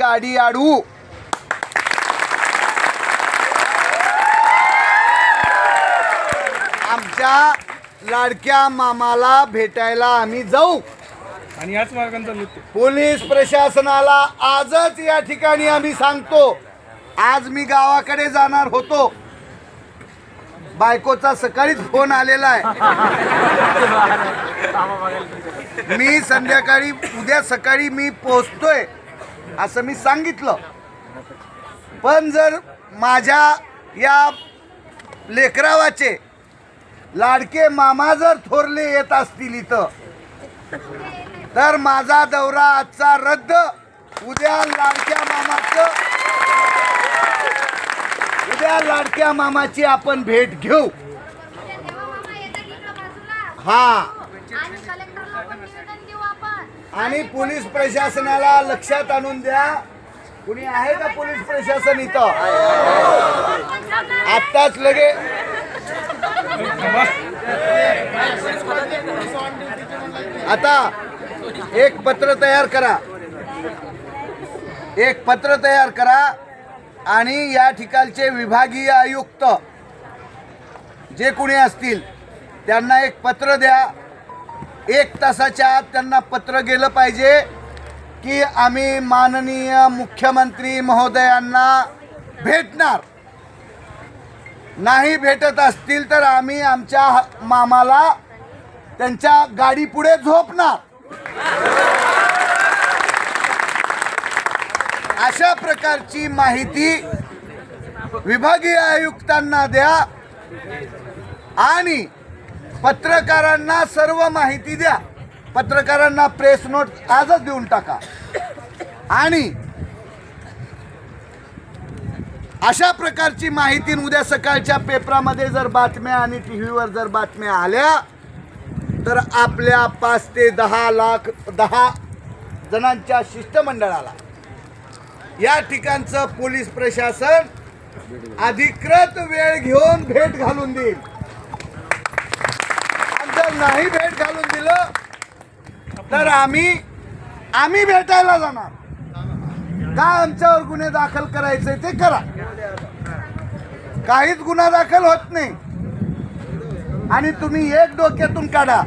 गाडी अडवू आमच्या लाडक्या मामाला भेटायला आम्ही जाऊ. आणि याच मार्गाने चाललो ते पोलीस प्रशासनाला आजच या ठिकाणी आम्ही सांगतो आज मी गावाकडे जाणार होतो. बायकोचा सकाळीच फोन आलेला आहे. मी संध्याकाळी उद्या सकाळी मी पोहोचतोय. असं मी सांगितलं. पण जर माझ्या या लेकरावाचे लाडके मामा जर थोरले येत असतील इथं तर माझा दौरा आजचा रद्द. उद्या लाडक्या मामाचं उद्या लाडक्या मामाची आपण भेट घेऊ. हा. आणि कलेक्टरला पण निवेदन देऊ आपण. आणि पोलीस प्रशासनाला लक्षात आणून द्या. कुणी आहे का पोलीस प्रशासन इथं? आत्ताच लगे आता एक पत्र तयार करा. एक पत्र तयार करा आणि या ठिकाणचे विभागीय आयुक्त जे कोणी असतील त्यांना एक पत्र द्या. एक तासाच्या आत त्यांना पत्र गेलं पाहिजे की आम्ही माननीय मुख्यमंत्री महोदयांना भेटणार. नाही भेटत असतील तर आम्ही आमच्या ह- मामाला त्यांच्या गाडी पुढे झोपणार. अशा प्रकारची माहिती विभागीय आयुक्तांना द्या आणि पत्रकारांना सर्व माहिती द्या. पत्रकारांना प्रेस नोट आजच देऊन टाका. आणि अशा प्रकारची माहिती उद्या सकाळच्या पेपरामध्ये जर बातम्या आणि टी व्हीवर जर बातम्या आल्या तर आपल्या पाच ते दहा लाख दहा जणांच्या शिष्टमंडळाला. या ठिकाणचं पोलीस प्रशासन अधिकृत वेळ घेऊन भेट घालून देईल. नाही भेट घालून दिलं तर आम्ही आम्ही भेटायला जाणार. का आमच्यावर गुन्हे दाखल करायचे ते करा. काहीच गुन्हा दाखल होत नाही. आणि तुम्ही एक डोक्यातून काढा.